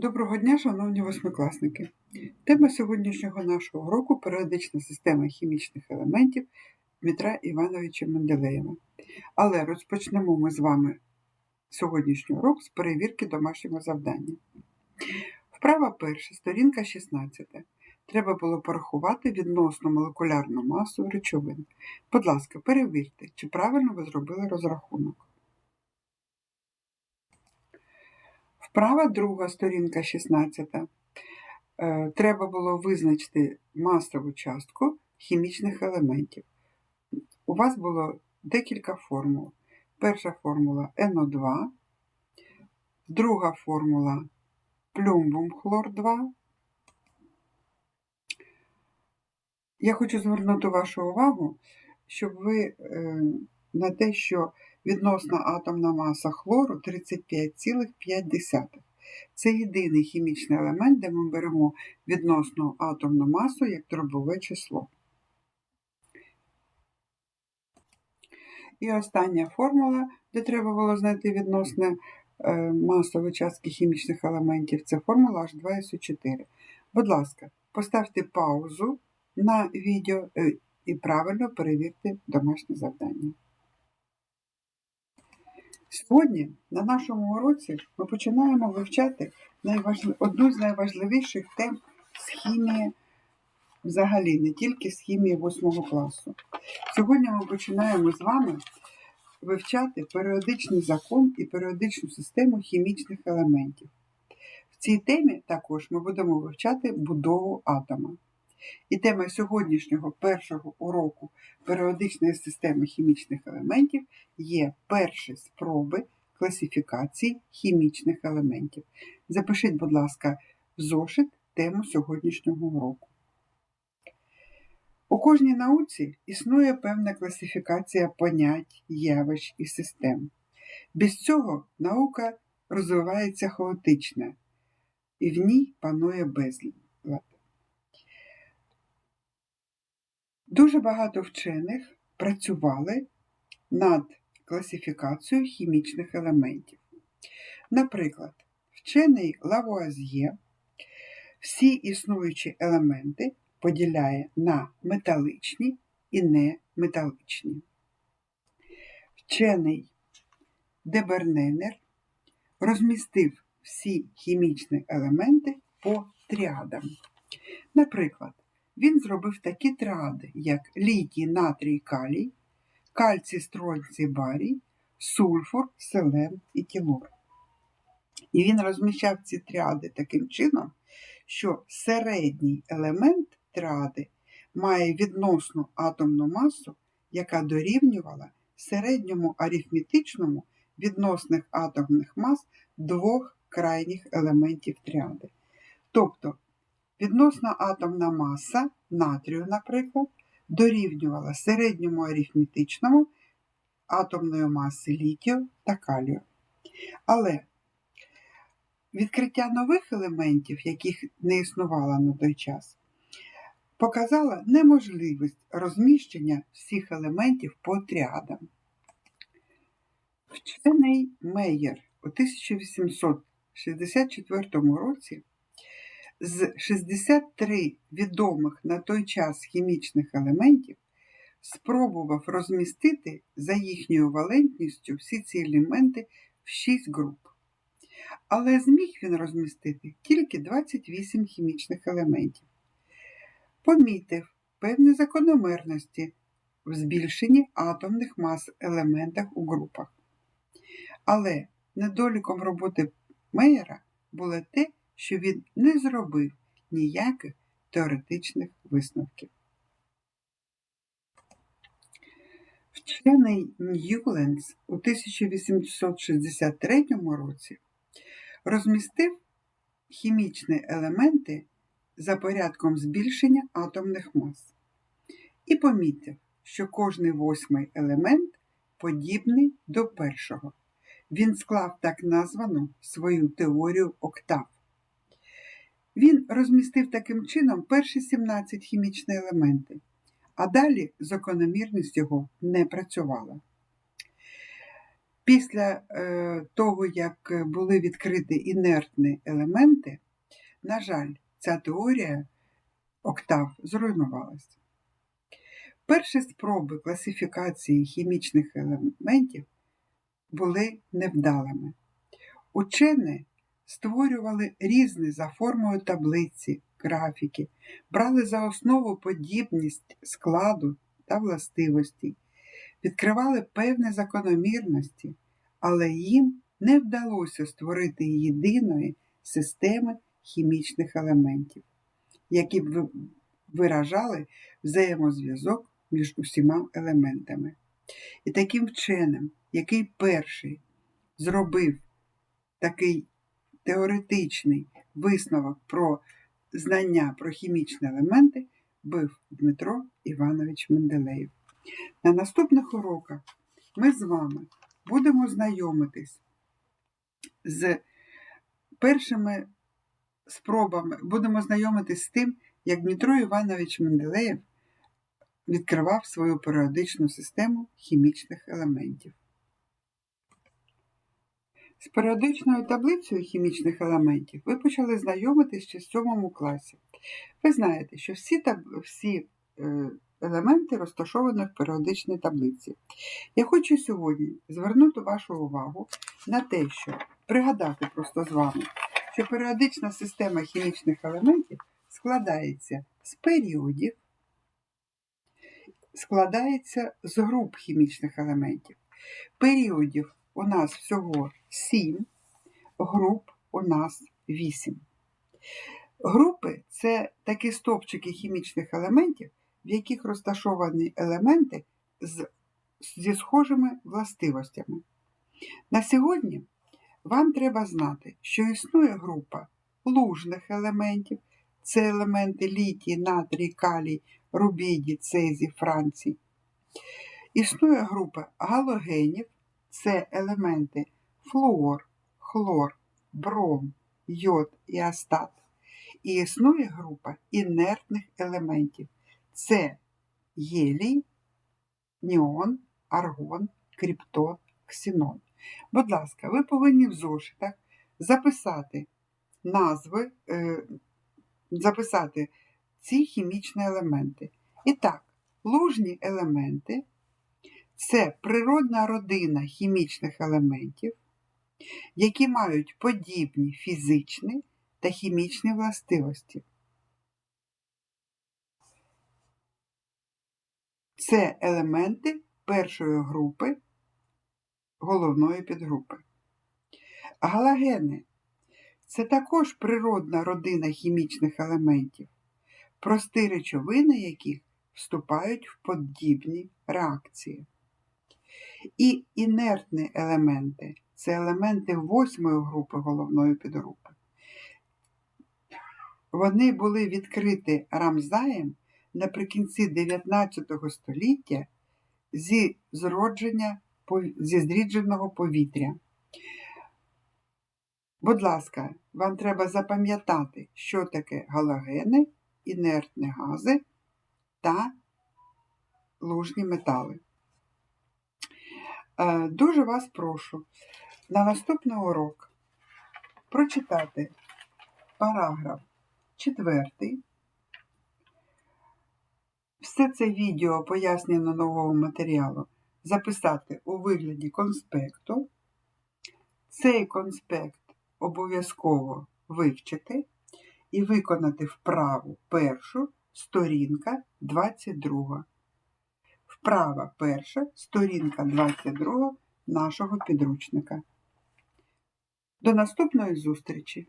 Доброго дня, шановні восьмикласники! Тема сьогоднішнього нашого уроку періодична система хімічних елементів Дмитра Івановича Менделеєва. Але розпочнемо ми з вами сьогоднішній урок з перевірки домашнього завдання. Вправа перша, сторінка 16. Треба було порахувати відносно молекулярну масу речовин. Будь ласка, перевірте, чи правильно ви зробили розрахунок. Вправа друга сторінка 16. Е, Треба було визначити масову частку хімічних елементів. У вас було декілька формул. Перша формула НО2, друга формула плюмбум хлор 2. Я хочу звернути вашу увагу, щоб ви е, на те, що відносна атомна маса хлору 35,5. Це єдиний хімічний елемент, де ми беремо відносну атомну масу як дробове число. І остання формула, де треба було знайти відносне е, масові частки хімічних елементів, це формула H2SO4. Будь ласка, поставте паузу на відео е, і правильно перевірте домашнє завдання. Сьогодні на нашому уроці ми починаємо вивчати найважлив... одну з найважливіших тем з хімії взагалі, не тільки з хімії 8 класу. Сьогодні ми починаємо з вами вивчати періодичний закон і періодичну систему хімічних елементів. В цій темі також ми будемо вивчати будову атома. І тема сьогоднішнього першого уроку періодичної системи хімічних елементів є перші спроби класифікації хімічних елементів. Запишіть, будь ласка, в зошит тему сьогоднішнього уроку. У кожній науці існує певна класифікація понять, явищ і систем. Без цього наука розвивається хаотично, і в ній панує безлад. Дуже багато вчених працювали над класифікацією хімічних елементів. Наприклад, вчений Лавуазьє всі існуючі елементи поділяє на металичні і неметаличні. Вчений Деберненер розмістив всі хімічні елементи по тріадам. Наприклад, він зробив такі триади, як літій, натрій, калій, кальцій, стронцій, барій, сульфур, селен і тілур. І він розміщав ці тріади таким чином, що середній елемент триади має відносну атомну масу, яка дорівнювала середньому арифметичному відносних атомних мас двох крайніх елементів тріади. Тобто Відносна атомна маса натрію, наприклад, дорівнювала середньому арифметичному атомної маси літію та калію. Але відкриття нових елементів, яких не існувало на той час, показало неможливість розміщення всіх елементів по тріадам. Вчений Мейєр у 1864 році з 63 відомих на той час хімічних елементів спробував розмістити за їхньою валентністю всі ці елементи в 6 груп. Але зміг він розмістити тільки 28 хімічних елементів. Помітив певні закономірності в збільшенні атомних мас елементах у групах. Але недоліком роботи Мейера було те, що він не зробив ніяких теоретичних висновків. Вчений Ньюленс у 1863 році розмістив хімічні елементи за порядком збільшення атомних мас і помітив, що кожний восьмий елемент подібний до першого. Він склав так названу свою теорію октав. Він розмістив таким чином перші 17 хімічні елементи, а далі закономірність його не працювала. Після е, того, як були відкриті інертні елементи, на жаль, ця теорія октав зруйнувалася. Перші спроби класифікації хімічних елементів були невдалими. Учені створювали різні за формою таблиці, графіки, брали за основу подібність складу та властивостей, відкривали певні закономірності, але їм не вдалося створити єдиної системи хімічних елементів, які б виражали взаємозв'язок між усіма елементами. І таким вченим, який перший зробив такий теоретичний висновок про знання про хімічні елементи, був Дмитро Іванович Менделеєв. На наступних уроках ми з вами будемо знайомитись з першими спробами, будемо знайомитись з тим, як Дмитро Іванович Менделеєв відкривав свою періодичну систему хімічних елементів. З періодичною таблицею хімічних елементів ви почали знайомитись ще в 7 класі. Ви знаєте, що всі, таб- всі е, елементи розташовані в періодичній таблиці. Я хочу сьогодні звернути вашу увагу на те, що пригадати просто з вами, що періодична система хімічних елементів складається з періодів, складається з груп хімічних елементів. Періодів у нас всього 7, груп у нас 8. Групи це такі стовпчики хімічних елементів, в яких розташовані елементи з, зі схожими властивостями. На сьогодні вам треба знати, що існує група лужних елементів, це елементи літій, натрій, калій, рубідій, цезій, францій. Існує група галогенів, це елементи флуор, хлор, бром, йод і астат. І існує група інертних елементів. Це єлій, ніон, аргон, кріптон, ксенон. Будь ласка, ви повинні в зошитах записати назви, е, записати ці хімічні елементи. І так, лужні елементи це природна родина хімічних елементів, які мають подібні фізичні та хімічні властивості. Це елементи першої групи головної підгрупи. Галогени це також природна родина хімічних елементів, прості речовини яких вступають в подібні реакції. І інертні елементи це елементи восьмої групи головної підгрупи. Вони були відкриті Рамзаєм наприкінці 19 століття зі зродження зі зрідженого повітря. Будь ласка, вам треба запам'ятати, що таке галогени, інертні гази та лужні метали. Е, Дуже вас прошу на наступний урок прочитати параграф 4. Все це відео пояснено нового матеріалу записати у вигляді конспекту. Цей конспект обов'язково вивчити і виконати вправу першу, сторінка 22. Вправа перша, сторінка 22 нашого підручника. До наступної зустрічі!